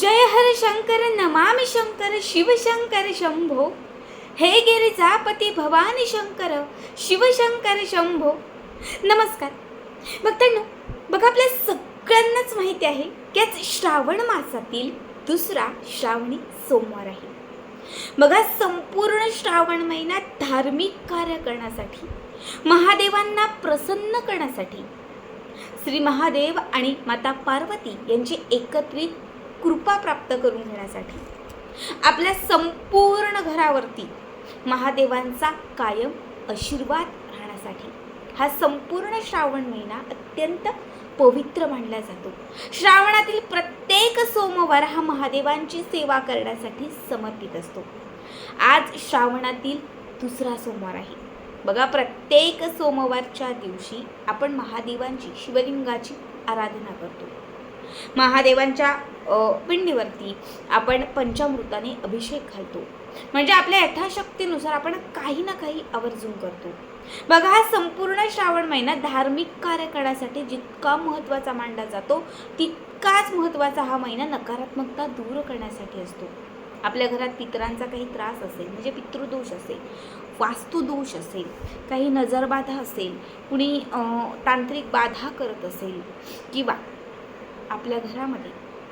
जय हर शंकर नमामि शंकर शिवशंकर शंभो। हे गिरिजापती भवानी शंकर शिवशंकर शंभो। नमस्कार। भक्तांनो बघा आपल्या सगळ्यांनाच माहिती आहे की आज श्रावण मासातील दुसरा श्रावणी सोमवार आहे. बघा संपूर्ण श्रावण महिन्यात धार्मिक कार्य करण्यासाठी महादेवांना प्रसन्न करण्यासाठी श्री महादेव आणि माता पार्वती यांची एकत्रित कृपा प्राप्त करून घेण्यासाठी. आपल्या संपूर्ण घरावरती महादेवांचा कायम आशीर्वाद राहण्यासाठी हा संपूर्ण श्रावण महिना अत्यंत पवित्र मानला जातो. श्रावणातील प्रत्येक सोमवार हा महादेवांची सेवा करण्यासाठी समर्पित असतो. आज श्रावणातील दुसरा सोमवार आहे. बघा प्रत्येक सोमवारच्या दिवशी आपण महादेवांची शिवलिंगाची आराधना करतो. महादेवांच्या पिंडीवरती आपण पंचामृताने अभिषेक घालतो. म्हणजे आपल्या यथाशक्तीनुसार आपण काही ना काही आवर्जून करतो. बघा हा संपूर्ण श्रावण महिना धार्मिक कार्य करण्यासाठी जितका महत्त्वाचा मानला जातो तितकाच महत्त्वाचा हा महिना नकारात्मकता दूर करण्यासाठी असतो. आपल्या घरात पितरांचा काही त्रास असेल म्हणजे पितृदोष असेल वास्तुदोष असेल काही नजरबाधा असेल कुणी तांत्रिक बाधा करत असेल किंवा आपल्या घरामध्ये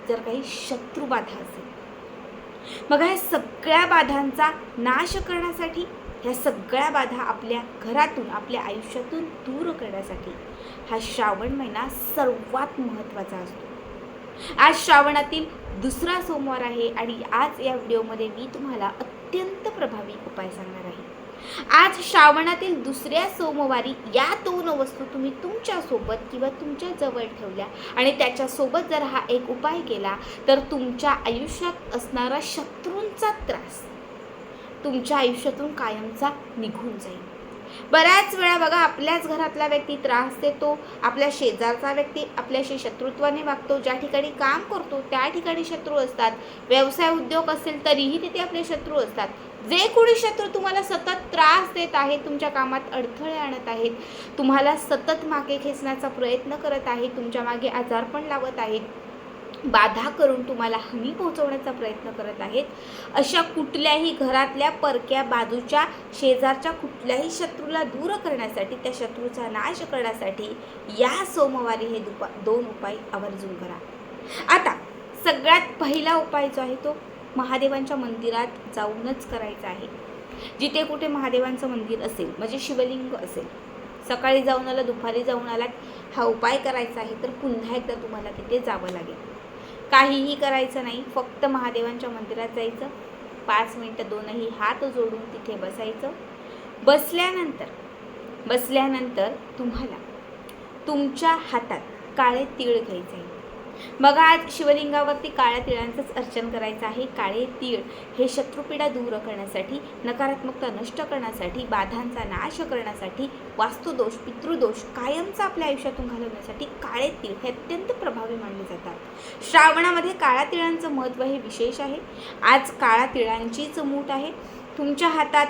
जर काही शत्रुबाधा असेल मग ह्या सगळ्या बाधांचा नाश करण्यासाठी ह्या सगळ्या बाधा आपल्या घरातून आपल्या आयुष्यातून दूर करण्यासाठी हा श्रावण महिना सर्वात महत्त्वाचा असतो. आज श्रावणातील दुसरा सोमवार आहे आणि आज या व्हिडिओमध्ये मी तुम्हाला अत्यंत प्रभावी उपाय सांगणार आहे. आज श्रावणातील दुसऱ्या सोमवारी या दोन वस्तू तुम्ही तुमच्यासोबत किंवा तुमच्या जवळ ठेवल्या. आणि त्याच्यासोबत जर हा एक उपाय केला तर तुमच्या आयुष्यात असणारा शत्रूंचा त्रास तुमच्या आयुष्यातून कायमचा निघून जाईल. बऱ्याच वेळा बघा आपल्याच घरातला व्यक्ती त्रास देतो आपल्या शेजारचा व्यक्ती आपल्याशी शत्रुत्वाने वागतो ज्या ठिकाणी काम करतो त्या ठिकाणी शत्रू असतात. व्यवसाय उद्योग असेल तरीही तिथे आपले शत्रू असतात. जे कोणी शत्रू तुम्हाला सतत त्रास देत आहेत तुमच्या कामात अडथळे आणत आहेत तुम्हाला सतत मागे खेचण्याचा प्रयत्न करत आहेत तुमच्या मागे आजारपण लावत आहेत बाधा करून तुम्हाला हानी पोहोचवण्याचा प्रयत्न करत आहेत अशा कुठल्याही घरातल्या परक्या बाजूच्या शेजारच्या कुठल्याही शत्रूला दूर करण्यासाठी त्या शत्रूचा नाश करण्यासाठी या सोमवारी हे दुपा दोन उपाय आवर्जून करा. आता सगळ्यात पहिला उपाय जो आहे तो महादेवांच्या मंदिरात जाऊनच करायचं आहे. जिथे कुठे महादेवांचं मंदिर असेल म्हणजे शिवलिंग असेल सकाळी जाऊन आला दुपारी जाऊन आलात हा उपाय करायचा आहे तर पुन्हा एकदा तुम्हाला तिथे जावं लागेल. काहीही करायचं नाही फक्त महादेवांच्या मंदिरात जायचं. पाच मिनटं दोनही हात जोडून तिथे बसायचं. बसल्यानंतर बसल्यानंतर तुम्हाला तुमच्या हातात काळे तीळ घ्यायचे आहे बघा आज शिवलिंगावरती काळ्या तिळांचंच अर्चन करायचं आहे. काळे तीळ हे शत्रुपीडा दूर करण्यासाठी नकारात्मकता नष्ट करण्यासाठी बाधांचा नाश करण्यासाठी वास्तुदोष पितृदोष कायमचा आपल्या आयुष्यातून घालवण्यासाठी काळे तीळ हे अत्यंत प्रभावी मानले जातात. श्रावणामध्ये काळ्या तिळांचं महत्त्व हे विशेष आहे. आज काळ्या तिळांचीच मूठ आहे. तुमच्या हातात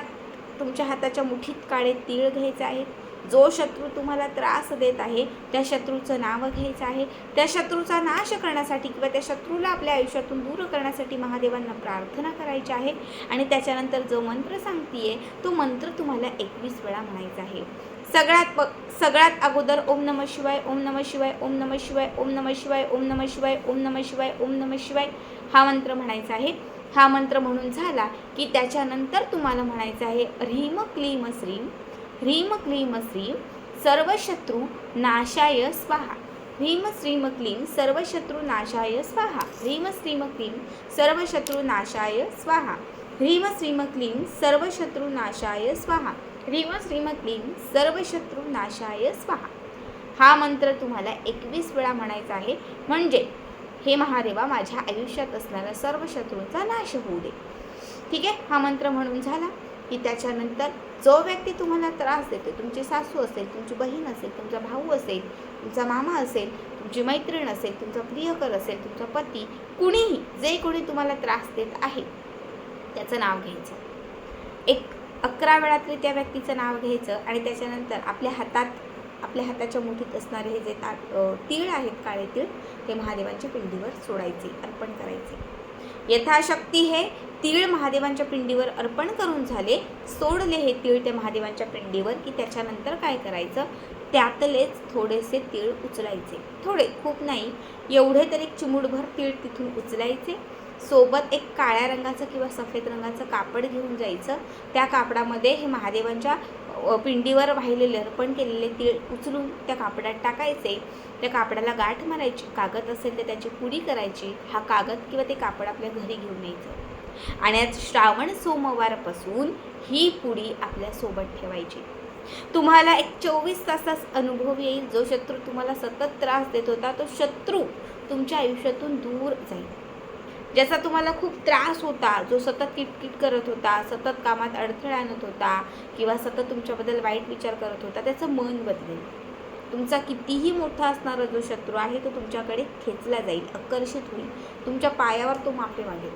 तुमच्या हाताच्या मुठीत काळे तीळ घ्यायचे आहेत. जो शत्रू तुम्हाला त्रास देत आहे त्या शत्रूचं नाव घ्यायचं आहे. त्या शत्रूचा नाश करण्यासाठी किंवा त्या शत्रूला आपल्या आयुष्यातून दूर करण्यासाठी महादेवांना प्रार्थना करायची आहे. आणि त्याच्यानंतर जो मंत्र सांगतीये तो मंत्र तुम्हाला एकवीस वेळा म्हणायचा आहे. सगळ्यात प सगळ्यात अगोदर ओम नम शिवाय ओम नम शिवाय ओम नम शिवाय ओम नम शिवाय ओम नम शिवाय ओम नम शिवाय ओम नम शिवाय हा मंत्र म्हणायचा आहे. हा मंत्र म्हणून झाला की त्याच्यानंतर तुम्हाला म्हणायचं आहे ह्रीम क्लीम श्रीम ह्रीम क्लीम श्रीम सर्वशत्रु नाशाय स्वाहा. ह्रीम श्रीम क्लीम सर्वशत्रु नाशाय स्वाहा. ह्रीम श्रीम क्लीम सर्वशत्रु नाशाय स्वाहा. ह्रीम श्रीम क्लीम सर्वशत्रु नाशाय स्वाहा. ह्रीम श्रीम क्लीम सर्वशत्रु नाशाय स्वाहा. हा मंत्र तुम्हाला एकवीस वेळा म्हणायचा आहे. म्हणजे हे महादेवा माझ्या आयुष्यात असणाऱ्या सर्व शत्रूंचा नाश होऊ दे. ठीक आहे? हा मंत्र म्हणून झाला. की त्याच्यानंतर जो व्यक्ती तुम्हाला त्रास देतो तुमची सासू असेल तुमची बहीण असेल तुमचा भाऊ असेल तुमचा मामा असेल तुमची मैत्रीण असेल तुमचा प्रियकर असेल तुमचा पती कुणीही जे कोणी तुम्हाला त्रास देत आहे त्याचं नाव घ्यायचं. एक अकरा वेळा तरी त्या व्यक्तीचं नाव घ्यायचं आणि त्याच्यानंतर आपल्या हातात आपल्या हाताच्या मुठीत असणारे हे जे ता तीळ आहेत काळे तीळ ते महादेवांच्या पिंडीवर सोडायचे अर्पण करायचे. यथाशक्ती हे तीळ महादेवांच्या पिंडीवर अर्पण करून झाले. सोडले हे तीळ ते महादेवांच्या पिंडीवर की त्याच्यानंतर काय करायचं? त्यातलेच थोडेसे तीळ उचलायचे. थोडे खूप नाही. एवढे तर एक चिमुडभर तीळ तिथून उचलायचे. सोबत एक काळ्या रंगाचं किंवा सफेद रंगाचं कापड घेऊन जायचं. त्या कापडामध्ये हे महादेवांच्या पिंडीवर वाहिलेले अर्पण केलेले तीळ उचलून त्या कापडात टाकायचे. त्या कापडाला गाठ मारायची कागद असेल तर त्याची पुडी करायची हा कागद किंवा ते कापड आपल्या घरी घेऊन यायचं. आणि आज श्रावण सोमवारपासून ही पुडी आपल्यासोबत ठेवायची. तुम्हाला एक चोवीस तासास अनुभव येईल. जो शत्रू तुम्हाला सतत त्रास देत होता तो शत्रू तुमच्या आयुष्यातून दूर जाईल. ज्याचा तुम्हाला खूप त्रास होता जो सतत किटकिट करत होता सतत कामात अडथळा आणत होता किंवा सतत तुमच्याबद्दल वाईट विचार करत होता त्याचं मन बदलेल. तुमचा कितीही मोठा असणारा जो शत्रू आहे तो तुमच्याकडे खेचला जाईल आकर्षित होईल. तुमच्या पायावर तो माफी मागेल.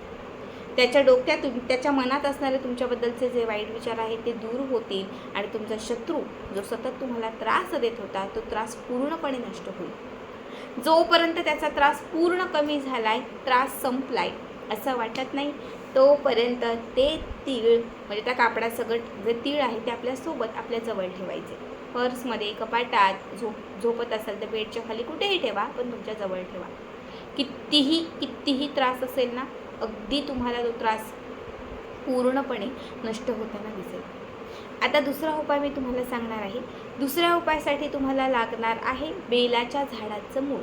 त्याच्या डोक्यातून त्याच्या मनात असणारे तुमच्याबद्दलचे जे वाईट विचार आहेत ते दूर होतील आणि तुमचा शत्रू जो सतत तुम्हाला त्रास देत होता तो त्रास पूर्णपणे नष्ट होईल. जोपर्यंत त्याचा त्रास पूर्ण कमी झाला आहे त्रास संपलाय असं वाटत नाही. तोपर्यंत ते तीळ म्हणजे त्या कापडासकट जे तीळ आहे ते आपल्यासोबत आपल्याजवळ ठेवायचे. पर्समध्ये कपाटात झोप झोपत असाल तर बेडच्या खाली कुठेही ठेवा पण तुमच्या जवळ ठेवा. कितीही कितीही त्रास असेल ना अगदी तुम्हाला तो त्रास पूर्णपणे नष्ट होताना दिसेल. आता दुसरा उपाय मी तुम्हाला सांगणार आहे. दुसऱ्या उपायासाठी तुम्हाला लागणार आहे बेलाच्या झाडाचं मूळ.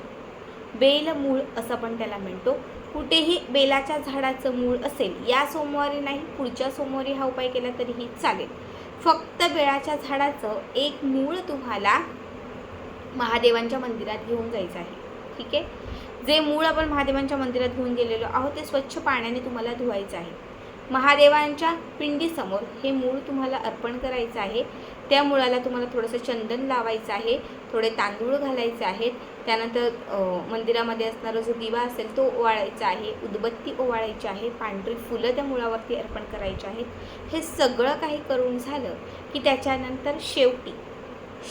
बेल मूळ असं आपण त्याला म्हणतो. कुठेही बेलाच्या झाडाचं मूळ असेल या सोमवारी नाही पुढच्या सोमवारी हा उपाय केला तरीही चालेल. फक्त बेळाच्या झाडाचं एक मूळ तुम्हाला महादेवांच्या मंदिरात घेऊन जायचं आहे. ठीक आहे? जे मूळ आपण महादेवांच्या मंदिरात घेऊन गेलेलो आहोत ते स्वच्छ पाण्याने तुम्हाला धुवायचं आहे. महादेवांच्या पिंडीसमोर हे मूळ तुम्हाला अर्पण करायचं आहे. त्या मुळाला तुम्हाला थोडंसं चंदन लावायचं आहे थोडे तांदूळ घालायचे आहेत. त्यानंतर मंदिरामध्ये असणारा जो दिवा असेल तो ओवाळायचा आहे उदबत्ती ओवाळायची आहे पांढरी फुलं त्या मुळावरती अर्पण करायची आहेत. हे सगळं काही करून झालं की त्याच्यानंतर शेवटी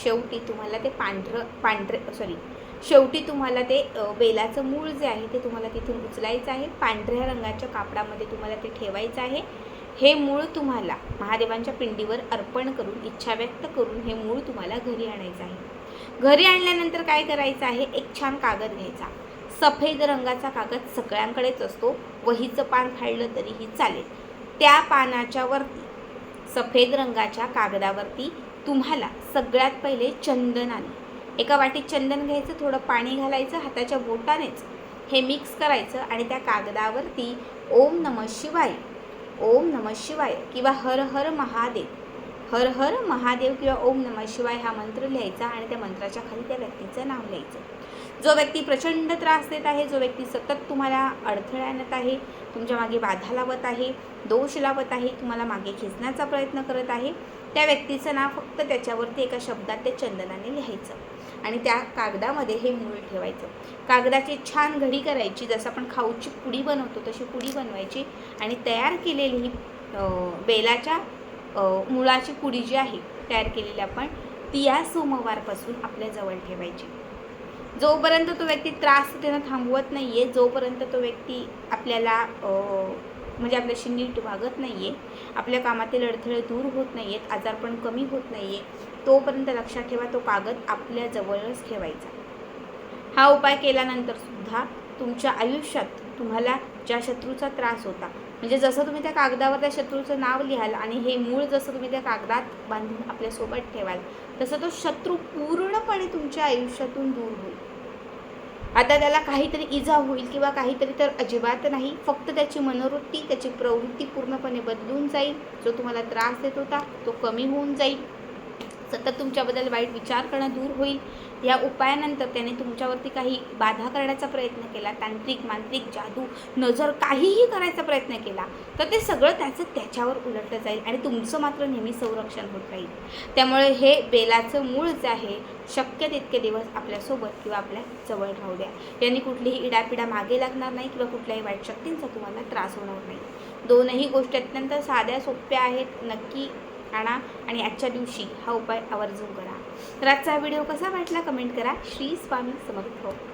शेवटी तुम्हाला ते पांढरं पांढरे सॉरी शेवटी तुम्हाला ते बेलाचं मूळ जे आहे ते तुम्हाला तिथून उचलायचं आहे. पांढऱ्या रंगाच्या कापडामध्ये तुम्हाला ते ठेवायचं आहे. हे मूळ तुम्हाला महादेवांच्या पिंडीवर अर्पण करून इच्छा व्यक्त करून हे मूळ तुम्हाला घरी आणायचं आहे. घरी आणल्यानंतर काय करायचं आहे? एक छान कागद घ्यायचा. सफेद रंगाचा कागद सगळ्यांकडेच असतो. वहीचं पान फाडलं तरीही चालेल. त्या पानाच्या वरती सफेद रंगाच्या कागदावरती तुम्हाला सगळ्यात पहिले चंदनाने एका वाटीत चंदन घ्यायचं थोडं पाणी घालायचं हाताच्या बोटानेच हे मिक्स करायचं आणि त्या कागदावरती ओम नम शिवाय ओम नम शिवाय किंवा हर हर महादेव. हर हर महादेव किंवा ओम नम शिवाय हा मंत्र लिहायचा आणि त्या मंत्राच्या खाली त्या व्यक्तीचं नाव लिहायचं. जो व्यक्ती प्रचंड त्रास देत आहे जो व्यक्ती सतत तुम्हाला अडथळा आणत आहे तुमच्या मागे बाधा लावत आहे दोष लावत आहे तुम्हाला मागे खेचण्याचा प्रयत्न करत आहे त्या व्यक्तीचं नाव फक्त त्याच्यावरती एका शब्दात ते चंदनाने लिहायचं. आणि त्या कागदामध्ये हे मूळ ठेवायचं. कागदाची छान घडी करायची जसं आपण खाऊची पुडी बनवतो तशी पुडी बनवायची आणि तयार केलेली ही बेलाच्या मुळाची पुडी जी आहे तयार केलेली आपण ती या सोमवारपासून आपल्याजवळ ठेवायची. जोपर्यंत तो व्यक्ती त्रास देणं थांबवत नाही आहे जोपर्यंत तो व्यक्ती आपल्याला म्हणजे आपल्याशी नीट वागत नाही आहे आपल्या कामातील अडथळे दूर होत नाही आहेत आजारपण कमी होत नाही आहे तोपर्यंत लक्षात ठेवा तो कागद आपल्या जवळच ठेवायचा. हा उपाय केल्यानंतरसुद्धा तुमच्या आयुष्यात तुम्हाला ज्या शत्रूचा त्रास होता म्हणजे जसं तुम्ही त्या कागदावर त्या शत्रूचं नाव लिहाल आणि हे मूळ जसं तुम्ही त्या कागदात बांधून आपल्यासोबत ठेवाल तसं तो शत्रू पूर्णपणे तुमच्या आयुष्यातून दूर होईल. आता त्याला काहीतरी इजा होईल किंवा काहीतरी तर अजिबात नाही. फक्त त्याची मनोवृत्ती त्याची प्रवृत्ती पूर्णपणे बदलून जाईल. जो तुम्हाला त्रास देत होता तो कमी होऊन जाईल. सतत तुमच्याबद्दल वाईट विचार करणं दूर होईल. या उपायानंतर त्याने तुमच्यावरती काही बाधा करण्याचा प्रयत्न केला. तांत्रिक मांत्रिक जादू नजर काहीही करायचा प्रयत्न केला तर ते सगळं त्याचं त्याच्यावर उलटलं जाईल आणि तुमचं मात्र नेहमी संरक्षण होत राहील. त्यामुळे हे बेलाचं मूळ जे आहे शक्य तितके दिवस आपल्यासोबत किंवा आपल्या जवळ राहू द्या. यांनी कुठलीही इडापिडा मागे लागणार नाही किंवा कुठल्याही वाईट शक्तींचा तुम्हाला त्रास होणार नाही. दोनही गोष्टी अत्यंत साध्या सोप्या आहेत. नक्की आणा आणि आजच्या दिवशी हा उपाय आवर्जून करा. तर आजचा व्हिडिओ कसा वाटला कमेंट करा. श्री स्वामी समर्थ.